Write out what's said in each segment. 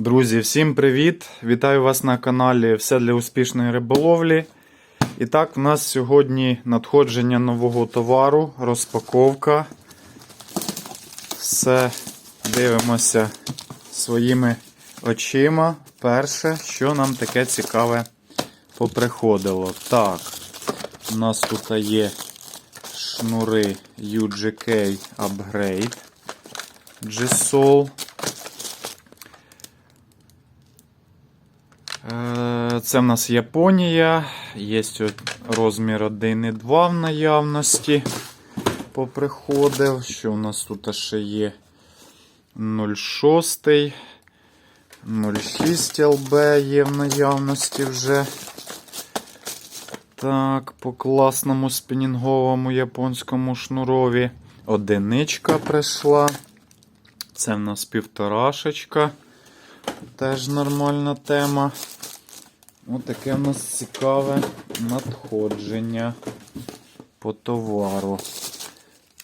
Друзі, всім привіт! Вітаю вас на каналі Все для успішної риболовлі. І так, в нас сьогодні надходження нового товару, розпаковка. Все дивимося своїми очима. Перше, що нам таке цікаве поприходило. Так, у нас тут є шнури UGK Upgrade G-Sol. Це в нас Японія. Є розмір 1,2 в наявності. Поприходив. Що у нас тут ще є 0,6. 0,6 ЛБ є в наявності вже. Так, по класному спінінговому японському шнурові. Одиничка прийшла. Це в нас півторашечка. Теж нормальна тема. Отаке в нас цікаве надходження по товару.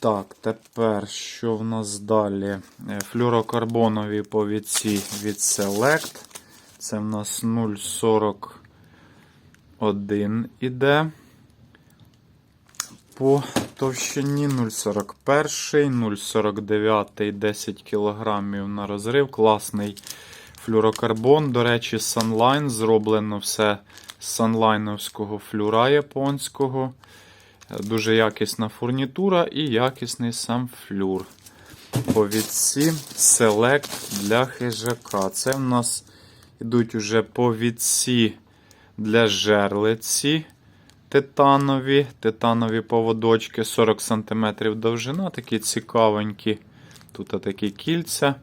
Так, тепер що в нас далі? Е, Флюрокарбонові повідці від Select. Це в нас 0,41 іде. По товщині 0,41, 0,49, 10 кг на розрив. Класний флюрокарбон. До речі, Sunline. Зроблено все з санлайновського флюра японського. Дуже якісна фурнітура і якісний сам флюр. Повідці Select для хижака. Це в нас йдуть уже повідці для жерлиці титанові. Титанові поводочки 40 см довжина, такі цікавенькі. Тут такі кільця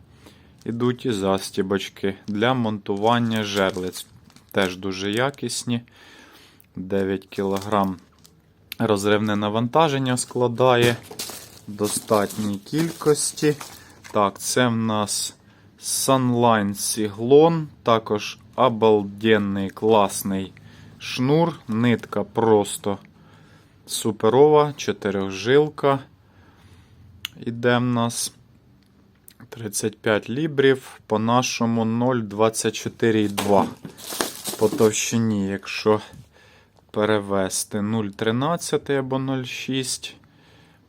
ідуть і застібочки для монтування жерлиць. Теж дуже якісні. 9 кг розривне навантаження складає достатній кількості. Так, це в нас Sunline Сіглон, також обалденний класний шнур, нитка просто суперова, чотирьохжилка. Іде в нас 35 лібрів, по нашому 0,24,2 по товщині, якщо перевести 0,13 або 0,6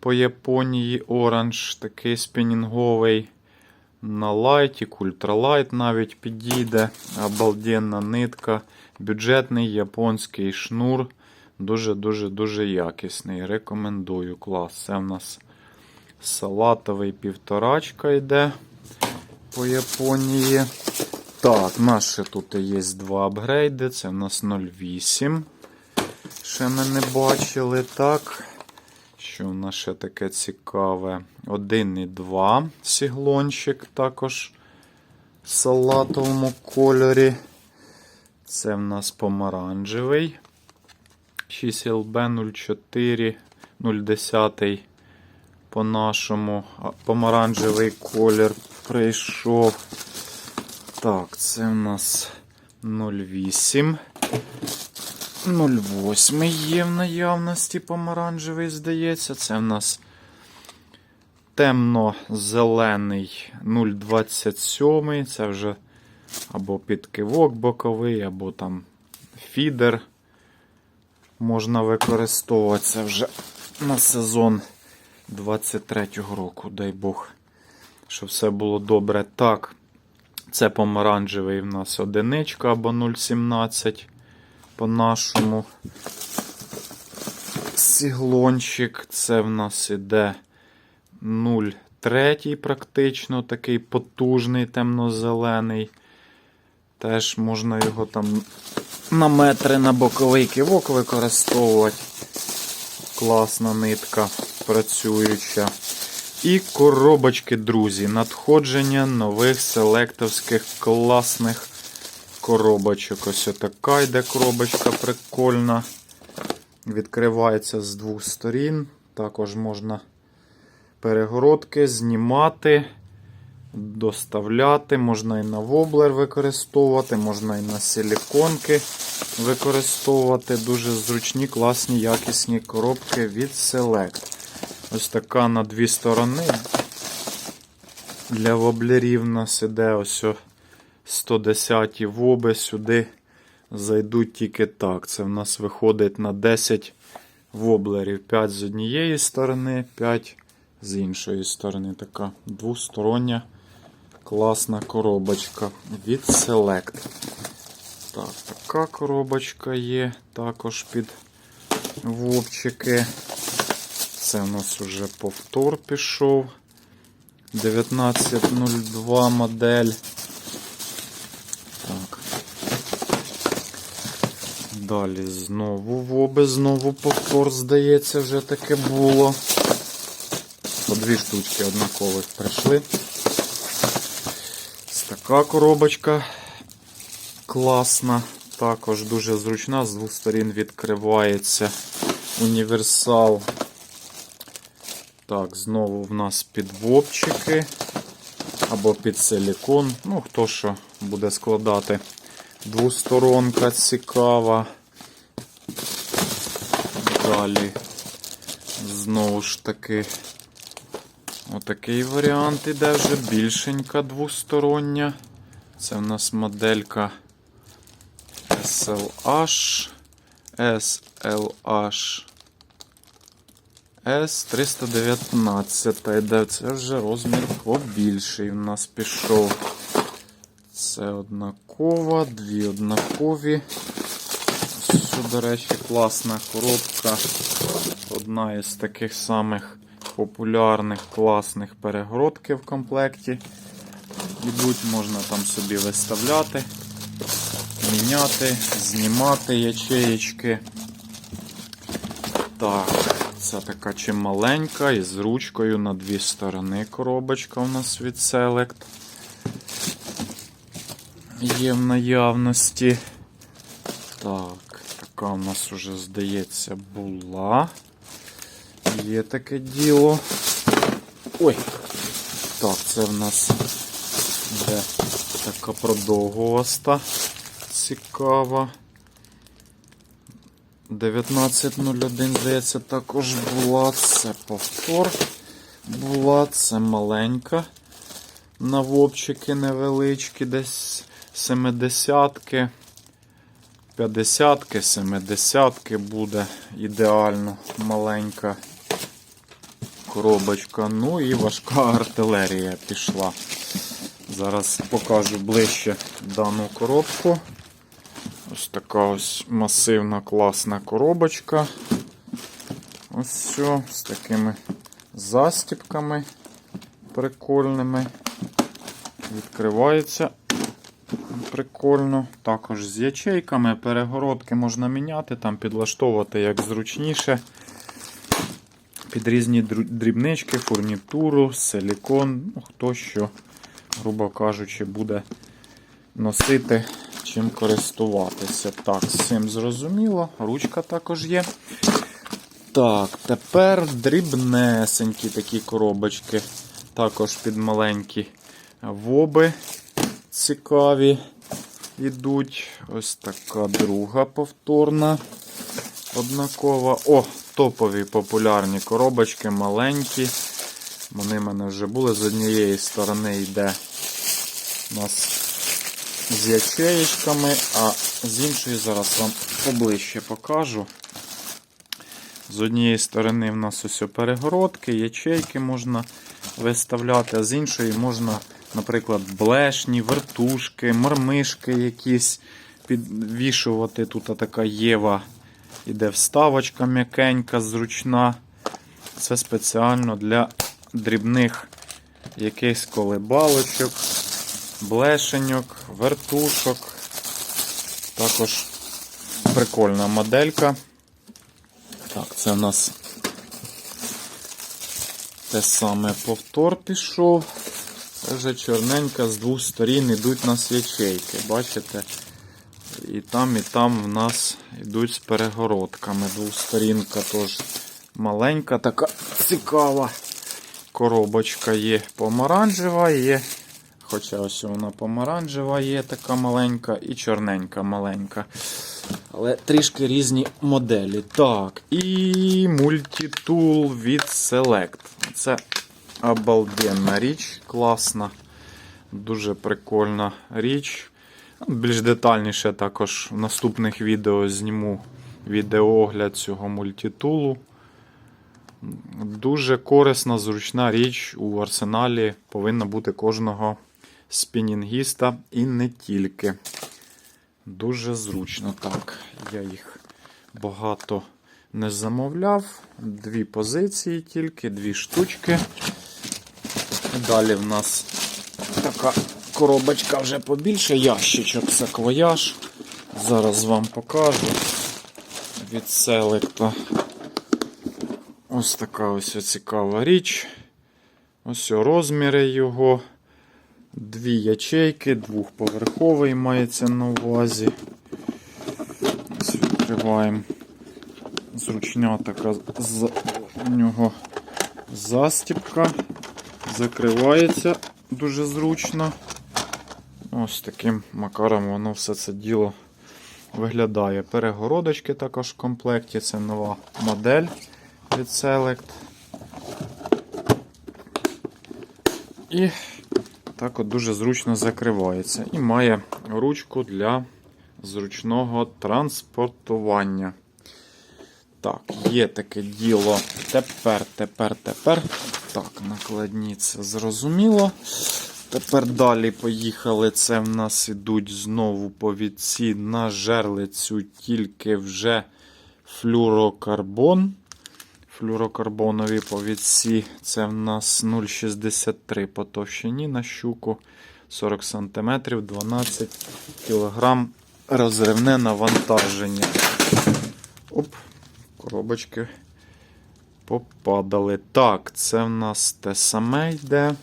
по Японії оранж, такий спінінговий. На лайті, ультралайт навіть підійде. Обалденна нитка. Бюджетний японський шнур. Дуже-дуже-дуже якісний. Рекомендую клас. Це в нас салатовий півторачка йде по Японії. Так, наші тут є два апгрейди. Це в нас 0,8. Ще ми не бачили. Так. Що в нас ще таке цікаве? 1,2 сіглончик також в салатовому кольорі. Це в нас помаранжевий. 6LB 04 010 по нашому помаранжевий колір прийшов. Так, це в нас 08. 08 є в наявності помаранжевий, здається. Це в нас темно-зелений 027. Це вже або підкивок боковий, або там фідер. Можна використовувати це вже на сезон 23-го року, дай Бог, щоб все було добре. Так, це помаранжевий в нас одиничка або 0,17 по нашому сіглончик. Це в нас іде 0,3 практично, такий потужний темно-зелений. Теж можна його там на метри на боковий кивок використовувати. Класна нитка працююча. І коробочки, друзі. Надходження нових селектовських класних коробочок. Ось така йде коробочка прикольна. Відкривається з двох сторін. Також можна перегородки знімати, доставляти, можна і на воблер використовувати, можна і на силіконки використовувати. Дуже зручні, класні, якісні коробки від Select. Ось така на дві сторони. Для воблерів у нас іде ось 110 воби сюди зайдуть тільки так. Це в нас виходить на 10 воблерів. 5 з однієї сторони, 5 з іншої сторони. Така двостороння класна коробочка від Select. Так, така коробочка є, також під вовчики. Це у нас вже повтор пішов. 1902 модель. Так. Далі знову воби, знову повтор, здається, вже таке було. По дві штучки однакових прийшли. Ось така коробочка класна, також дуже зручна, з двох сторін відкривається універсал. Так, знову в нас підвопчики або під силікон. Ну, хто що буде складати. Двосторонка цікава. Далі знову ж таки отакий варіант іде вже більшенька двостороння. Це в нас моделька SLH, SLH S319 йде. Це вже розмір побільший в нас пішов. Це однакова, дві однакові. Що, до речі, класна коробка. Одна із таких самих популярних класних перегородки в комплекті. Ідуть, можна там собі виставляти, міняти, знімати ячеєчки. Так, це така чималенька із ручкою на дві сторони коробочка у нас від Select. Є в наявності. Так, така у нас уже, здається, була. Є таке діло. Ой! Так, це в нас де така продовгуваста. Цікава. 19.01, здається, також була. Це повтор була, це маленька. На вовчики невеличкі, десь 70-ки. 50-ки, 70-ки буде ідеально маленька коробочка. Ну і важка артилерія пішла. Зараз покажу ближче дану коробку. Ось така ось масивна класна коробочка. Ось все, з такими застіпками прикольними. Відкривається прикольно. Також з ячейками, перегородки можна міняти, там підлаштовувати як зручніше. Під різні дрібнички, фурнітуру, силікон, ну, хто що, грубо кажучи, буде носити, чим користуватися. Так, з цим зрозуміло. Ручка також є. Так, тепер дрібнесенькі такі коробочки. Також під маленькі воби цікаві йдуть. Ось така друга повторна. Однакова. О, топові популярні коробочки, маленькі. Вони в мене вже були. З однієї сторони йде у нас з ячеєчками, а з іншої зараз вам поближче покажу. З однієї сторони в нас ось перегородки, ячейки можна виставляти, а з іншої можна, наприклад, блешні, вертушки, мормишки якісь підвішувати. Тут така Єва іде вставочка м'якенька, зручна. Це спеціально для дрібних якихось колебалочок, блешеньок, вертушок. Також прикольна моделька. Так, це у нас те саме повтор пішов. Вже чорненька з двох сторін йдуть у нас. Бачите? І там, і там в нас йдуть з перегородками. Двосторінка теж маленька, така цікава. Коробочка є помаранчева, є. Хоча ось вона помаранчева є така маленька і чорненька маленька. Але трішки різні моделі. Так, і мультитул від Select. Це обалденна річ, класна. Дуже прикольна річ. Більш детальніше також в наступних відео зніму відеоогляд цього мультитулу. Дуже корисна, зручна річ у арсеналі повинна бути кожного спінінгіста і не тільки. Дуже зручно так. Я їх багато не замовляв. Дві позиції тільки, дві штучки. Далі в нас така коробочка вже побільше, ящичок саквояж. Зараз вам покажу від селекта. Ось така ось цікава річ. Ось розміри його. Дві ячейки, двохповерховий мається на увазі. Ось відкриваємо. Зручня така з у нього застіпка. Закривається дуже зручно. Ось таким макаром воно все це діло виглядає. Перегородочки також в комплекті. Це нова модель від Select. І так от дуже зручно закривається. І має ручку для зручного транспортування. Так, є таке діло. Тепер, тепер, тепер. Так, накладні це зрозуміло. Тепер далі поїхали. Це в нас ідуть знову повідці на жерлицю, тільки вже флюрокарбон. Флюрокарбонові повідці. Це в нас 0,63 по товщині на щуку. 40 см, 12 кг розривне навантаження. Оп, коробочки попадали. Так, це в нас те саме йде.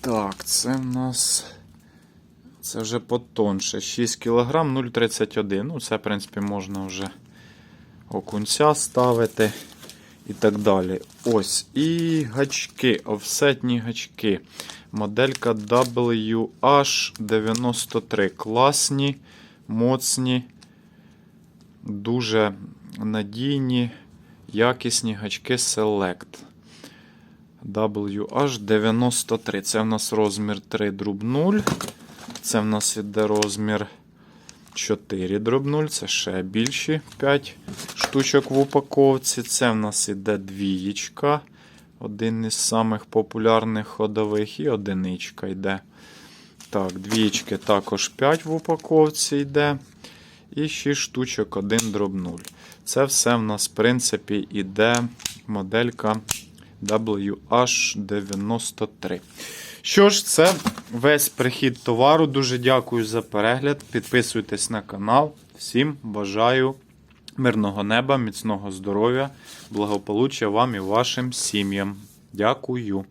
Так, це в нас. Це вже потонше. 6 кг 0,31. Ну, це, в принципі, можна вже окунця ставити і так далі. Ось. І гачки, офсетні гачки. Моделька WH93. Класні, моцні, дуже надійні, якісні гачки Select. WH93. Це в нас розмір 3 дріб 0. Це в нас іде розмір 4 дроб 0, це ще більші 5 штучок в упаковці. Це в нас іде двієчка. Один із самих популярних ходових і одиничка йде. Так, двієчки також 5 в упаковці йде. І 6 штучок 1 дроб 0. Це все в нас, в принципі, іде моделька WH93. Що ж, це весь прихід товару. Дуже дякую за перегляд. Підписуйтесь на канал. Всім бажаю мирного неба, міцного здоров'я, благополуччя вам і вашим сім'ям. Дякую.